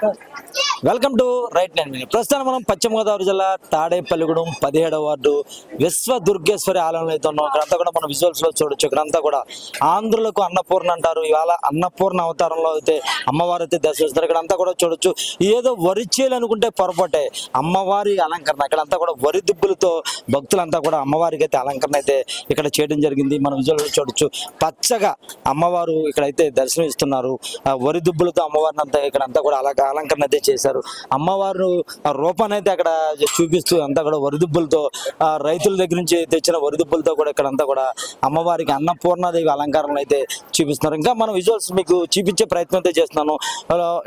But welcome to right nine minute. ప్రస్తుతం మనం పశ్చిమ గోదావరి జిల్లా తాడేపల్లిగూడెం పదిహేడవ వార్డు విశ్వ దుర్గేశ్వరి ఆలయంలో అయితే ఉన్నాం. ఇక్కడంతా కూడా మనం విజువల్స్లో చూడొచ్చు. ఇక్కడంతా కూడా ఆంధ్రులకు అన్నపూర్ణ అంటారు. ఇవాళ అన్నపూర్ణ అవతారంలో అయితే అమ్మవారు అయితే దర్శిస్తారు. ఇక్కడంతా కూడా చూడొచ్చు. ఏదో వరి చేయాలనుకుంటే పొరపాటే. అమ్మవారి అలంకరణ. ఇక్కడంతా కూడా వరి దుబ్బులతో భక్తులంతా కూడా అమ్మవారికి అయితే అలంకరణ అయితే ఇక్కడ చేయడం జరిగింది. మనం విజువల్స్లో చూడొచ్చు. పచ్చగా అమ్మవారు ఇక్కడైతే దర్శనం ఇస్తున్నారు ఆ వరి దుబ్బులతో అమ్మవారిని అంతా ఇక్కడంతా కూడా అలా అలంకరణ అయితే చేశారు. అమ్మవారు రూపాన్ని అయితే అక్కడ చూపిస్తూ అంతా కూడా వరిదుబ్బులతో రైతుల దగ్గర నుంచి తెచ్చిన వరిదుబ్బులతో కూడా ఇక్కడ అంతా కూడా అమ్మవారికి అన్నపూర్ణాదేవి అలంకరణ అయితే చూపిస్తున్నారు. ఇంకా మనం విజువల్స్ మీకు చూపించే ప్రయత్నం అయితే చేస్తున్నాను.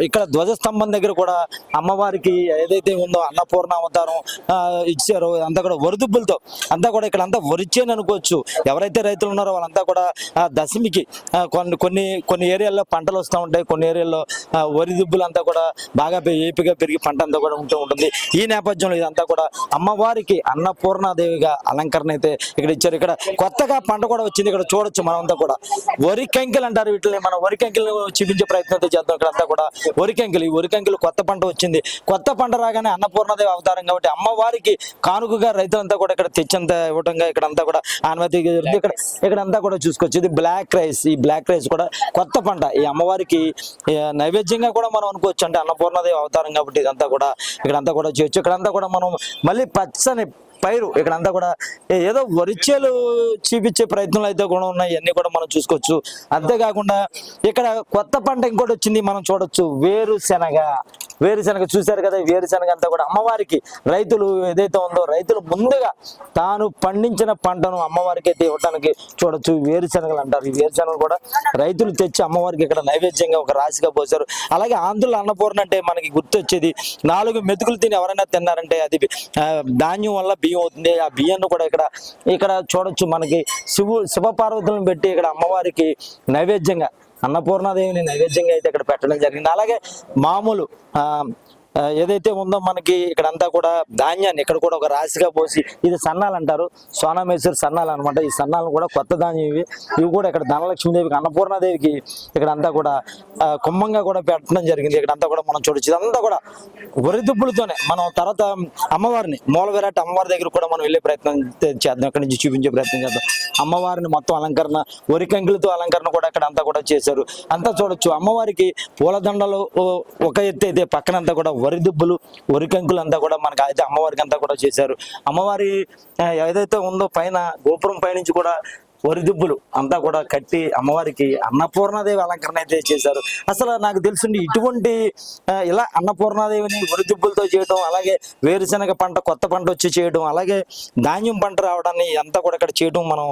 ఇక్కడ ధ్వజస్తంభం దగ్గర కూడా అమ్మవారికి ఏదైతే ఉందో అన్నపూర్ణ అవతారం ఇచ్చారో అంతా కూడా వరిదుబ్బులతో అంతా కూడా ఇక్కడ అంతా వరిచేని అనుకోవచ్చు. ఎవరైతే రైతులు ఉన్నారో వాళ్ళంతా కూడా దశమికి కొన్ని కొన్ని కొన్ని ఏరియాల్లో పంటలు వస్తూ ఉంటాయి. కొన్ని ఏరియాల్లో వరి దుబ్బులు అంతా కూడా బాగా ఏపిగా పెరిగి పంట అంతా కూడా ఉంటూ ఉంటుంది. ఈ నేపథ్యంలో ఇదంతా కూడా అమ్మవారికి అన్నపూర్ణాదేవిగా అలంకరణ అయితే ఇక్కడ ఇచ్చారు. ఇక్కడ కొత్తగా పంట కూడా వచ్చింది. ఇక్కడ చూడొచ్చు మనమంతా కూడా. వరి అంటారు వీటిని. మనం వరి కంకెలు చూపించే ప్రయత్నం అయితే చేద్దాం. ఇక్కడ అంతా కూడా వరి ఈ వరి కొత్త పంట వచ్చింది. కొత్త పంట రాగానే అన్నపూర్ణదేవి అవతారం కాబట్టి అమ్మవారికి కానుకగా రైతులంతా కూడా ఇక్కడ తెచ్చంత ఇవ్వటంగా ఇక్కడ అంతా కూడా అనుమతి ఇక్కడ ఇక్కడ అంతా కూడా చూసుకోవచ్చు. ఇది బ్లాక్ రైస్. ఈ బ్లాక్ రైస్ కూడా కొత్త పంట. ఈ అమ్మవారికి నైవేద్యంగా కూడా మనం అనుకోవచ్చు. అంటే అన్నపూర్ణదేవి అవతారం కాబట్టి ఇదంతా కూడా ఇక్కడంతా కూడా చేయొచ్చు. ఇక్కడంతా కూడా మనం మళ్ళీ పచ్చని పైరు ఇక్కడంతా కూడా ఏదో వరిచేలు చూపించే ప్రయత్నాలు అయితే కూడా ఉన్నాయి. అన్ని కూడా మనం చూసుకోవచ్చు. అంతేకాకుండా ఇక్కడ కొత్త పంట ఇంకోటి వచ్చింది మనం చూడొచ్చు. వేరుశెనగ. వేరుశనగ చూశారు కదా వేరుశనగ అంతా కూడా అమ్మవారికి రైతులు ఏదైతే ఉందో రైతులు ముందుగా తాను పండించిన పంటను అమ్మవారికి అయితే ఇవ్వడానికి చూడొచ్చు వేరుశెనగలు అంటారు. ఈ వేరుశనగలు కూడా రైతులు తెచ్చి అమ్మవారికి ఇక్కడ నైవేద్యంగా ఒక రాశిగా పోసారు అలాగే ఆంధ్రుల అన్నపూర్ణ అంటే మనకి గుర్తొచ్చేది నాలుగు మెతుకులు తిని ఎవరైనా తిన్నారంటే అది ధాన్యం వల్ల బియ్యం అవుతుంది. ఆ బియ్యాన్ని కూడా ఇక్కడ ఇక్కడ చూడొచ్చు మనకి. శివు శివపార్వతులను పెట్టి ఇక్కడ అమ్మవారికి నైవేద్యంగా అన్నపూర్ణాదేవిని నైవేద్యంగా అయితే ఇక్కడ పెట్టడం జరిగింది. అలాగే మామూలు ఆ, ఏదైతే ఉందో మనకి ఇక్కడ అంతా కూడా ధాన్యాన్ని ఇక్కడ కూడా ఒక రాశిగా పోసి ఇది సన్నాలు అంటారు. సోనామేశ్వరి సన్నాలు అనమాట ఈ సన్నాలు కూడా కొత్త ధాన్యం ఇవి. ఇవి కూడా ఇక్కడ ధనలక్ష్మీదేవికి అన్నపూర్ణాదేవికి ఇక్కడ అంతా కూడా కుమ్మంగా కుంభంగా కూడా పెట్టడం జరిగింది. ఇక్కడ అంతా కూడా మనం చూడొచ్చు. ఇదంతా కూడా వరిదుబ్బులతోనే మనం తర్వాత అమ్మవారిని మూల విరాట్ అమ్మవారి దగ్గర కూడా మనం వెళ్ళే ప్రయత్నం చేద్దాం. ఇక్కడ నుంచి చూపించే ప్రయత్నం చేద్దాం. అమ్మవారిని మొత్తం అలంకరణ వరికంకులతో అలంకరణ కూడా ఇక్కడ అంతా కూడా చేశారు. అంతా చూడొచ్చు. అమ్మవారికి పూలదండలు ఒక ఎత్తు అయితే పక్కనంతా కూడా వరి దుబ్బులు వరి కంకులు అంతా కూడా మనకి అయితే అమ్మవారికి అంతా కూడా చేశారు. అమ్మవారి ఏదైతే ఉందో పైన గోపురం పైనుంచి కూడా వరిదుబ్బులు అంతా కూడా కట్టి అమ్మవారికి అన్నపూర్ణాదేవి అలంకరణ అయితే చేశారు. అసలు నాకు తెలుసుండి ఇటువంటి ఇలా అన్నపూర్ణాదేవిని వరిదుబ్బులతో చేయడం అలాగే వేరుశనగ పంట కొత్త పంట వచ్చి చేయడం అలాగే ధాన్యం పంట రావడాన్ని అంతా కూడా ఇక్కడ చేయడం మనం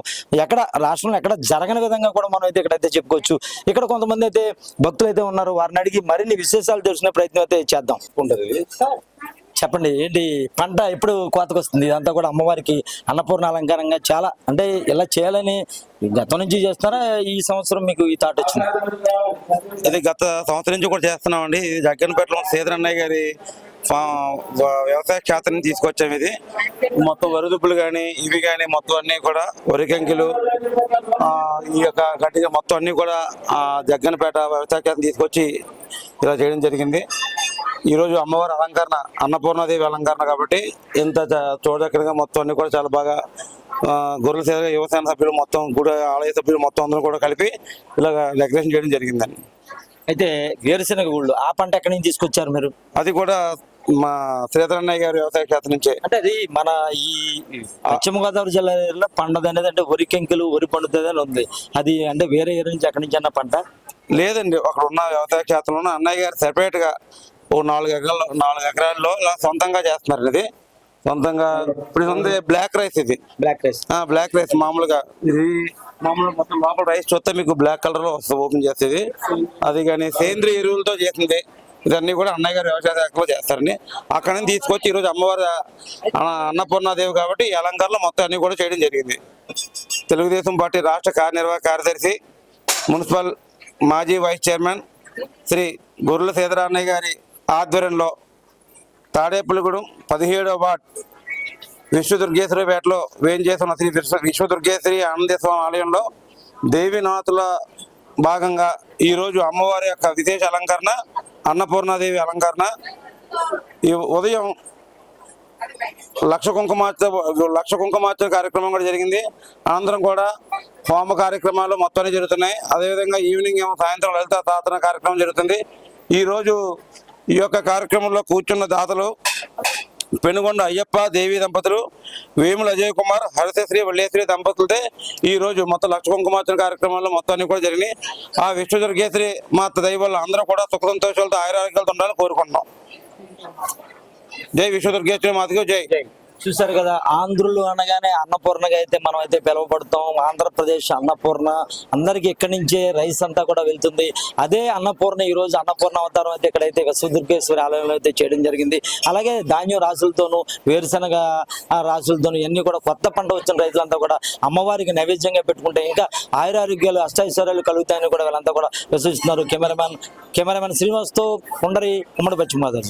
ఎక్కడ రాష్ట్రంలో ఎక్కడ జరగని విధంగా కూడా మనం అయితే ఇక్కడైతే చెప్పుకోవచ్చు. ఇక్కడ కొంతమంది అయితే భక్తులు అయితే ఉన్నారు. వారిని అడిగి మరిన్ని విశేషాలు తెలుసుకునే ప్రయత్నం అయితే చేద్దాం. ఉంటుంది. చెప్పండి ఏంటి పంట ఎప్పుడు కోతకు వస్తుంది ఇదంతా కూడా అమ్మవారికి అన్నపూర్ణ అలంకారంగా చాలా అంటే ఇలా చేయాలని గతం నుంచి చేస్తారా ఈ సంవత్సరం మీకు ఈ థాట్ వచ్చింది? ఇది గత సంవత్సరం నుంచి కూడా చేస్తున్నామండి. ఇది జగ్గన్పేటలో సేదరన్నయ్య గారి వ్యవసాయ క్షేత్రం తీసుకొచ్చాము ఇది. మొత్తం వరిదుబ్బులు కానీ ఇవి కానీ మొత్తం అన్ని కూడా వరి కంకిలు ఈ యొక్క గట్టిగా మొత్తం అన్ని కూడా జగ్గన్పేట వ్యవసాయ క్షేత్రం తీసుకొచ్చి ఇలా చేయడం జరిగింది. ఈరోజు అమ్మవారి అలంకరణ అన్నపూర్ణాదేవి అలంకరణ కాబట్టి ఇంత చ- చూడచక్కగా మొత్తం అన్ని కూడా చాలా బాగా గొర్రెల సేవ యువసేన సభ్యులు మొత్తం గుడి ఆలయ సభ్యులు మొత్తం అందరూ కూడా కలిపి ఇలాగ డెకరేషన్ చేయడం జరిగిందండి. అయితే వేరుశనగ గుళ్ళు ఆ పంట ఎక్కడి నుంచి తీసుకొచ్చారు మీరు? అది కూడా మా శ్రీధరన్నయ్య గారి వ్యవసాయ క్షేత్రం నుంచే. అంటే అది మన ఈ పశ్చిమ గోదావరి జిల్లాలో పండదు అనేది అంటే వరి కంకులు వరి పండుతుంది అని ఉంది. అది అంటే వేరే ఏరియా నుంచి ఎక్కడి నుంచి అన్న పంట? లేదండి అక్కడ ఉన్న వ్యవసాయ క్షేత్రంలో అన్నయ్య గారు సెపరేట్గా ఓ నాలుగు ఎకరాలు నాలుగు ఎకరాల్లో ఇలా సొంతంగా చేస్తున్నారు ఇది. సొంతంగా ఇప్పుడు ఉంది బ్లాక్ రైస్ ఇది. బ్లాక్ రైస్ బ్లాక్ రైస్ మామూలుగా. ఇది మామూలుగా మొత్తం లోపల రైస్ చూస్తే మీకు బ్లాక్ కలర్లో వస్తుంది ఓపెన్ చేసేది. అది కానీ సేంద్రియ ఎరువులతో చేసింది. ఇదన్నీ కూడా అన్నయ్య గారు వ్యవసాయ శాఖలో చేస్తారండి అక్కడ నుంచి తీసుకొచ్చి ఈరోజు అమ్మవారి అన్న- అన్నపూర్ణాదేవి కాబట్టి ఈ అలంకారంలో మొత్తం అన్ని కూడా చేయడం జరిగింది. తెలుగుదేశం పార్టీ రాష్ట్ర కార్యనిర్వాహక కార్యదర్శి మున్సిపల్ మాజీ వైస్ చైర్మన్ శ్రీ గొర్రెల సీతారామయ్య గారి ఆధ్వర్యంలో తాడేపల్లిగూడెం పదిహేడవ వార్డ్ విశ్వదుర్గేశ్వరిపేటలో వేయించేస్తున్న శ్రీ విశ్వ విశ్వదుర్గేశ్వరి ఆనందేశ్వరం ఆలయంలో దేవీనాథుల భాగంగా ఈరోజు అమ్మవారి యొక్క విశేష అలంకరణ అన్నపూర్ణాదేవి అలంకరణ. ఈ ఉదయం లక్ష కుంకుమార్చ లక్ష కుంకుమార్చన కార్యక్రమం కూడా జరిగింది. అనంతరం కూడా హోమ కార్యక్రమాలు మొత్తాన్ని జరుగుతున్నాయి. అదేవిధంగా ఈవినింగ్ ఏమో సాయంత్రం లలిత తాతన కార్యక్రమం జరుగుతుంది. ఈరోజు ఈ యొక్క కార్యక్రమంలో కూర్చున్న దాతలు పెనుగొండ అయ్యప్ప దేవి దంపతులు వేముల అజయ్ కుమార్ హరితశ్రీ వల్లేశ్వరి దంపతులతో ఈ రోజు మొత్తం లక్ష కుంకుమార్చన కార్యక్రమంలో మొత్తం అన్ని కూడా జరిగినాయి. ఆ విష్ణుదుర్గేశ్వరి మాత దైవాలు అందరూ కూడా సుఖ సంతోషాలతో ఆయురారోగ్యాలతో ఉండాలని కోరుకుంటున్నాం. జై విశ్వదుర్గేశ్వరి మాతకు జై. చూశారు కదా ఆంధ్రులు అనగానే అన్నపూర్ణగా అయితే మనం అయితే పిలువబడతాం. ఆంధ్రప్రదేశ్ అన్నపూర్ణ అందరికి ఇక్కడి నుంచే రైస్ అంతా కూడా వెళ్తుంది. అదే అన్నపూర్ణ ఈ రోజు అన్నపూర్ణ అవతారం అయితే ఇక్కడైతే విశ్వదుర్గేశ్వరి ఆలయంలో అయితే చేయడం జరిగింది. అలాగే ధాన్యం రాసులతోనూ వేరుశనగ రాసులతోనూ ఇవన్నీ కూడా కొత్త పంట వచ్చిన రైతులంతా కూడా అమ్మవారికి నైవేద్యంగా పెట్టుకుంటే ఇంకా ఆయురారోగ్యాలు అష్టైశ్వర్యాలు కలుగుతాయని కూడా వీళ్ళంతా కూడా విశ్వసిస్తున్నారు. కెమెరామెన్ కెమెరామెన్ శ్రీనివాస్తో కొండరి ఉమ్మడి పశ్చిమ గోదావరి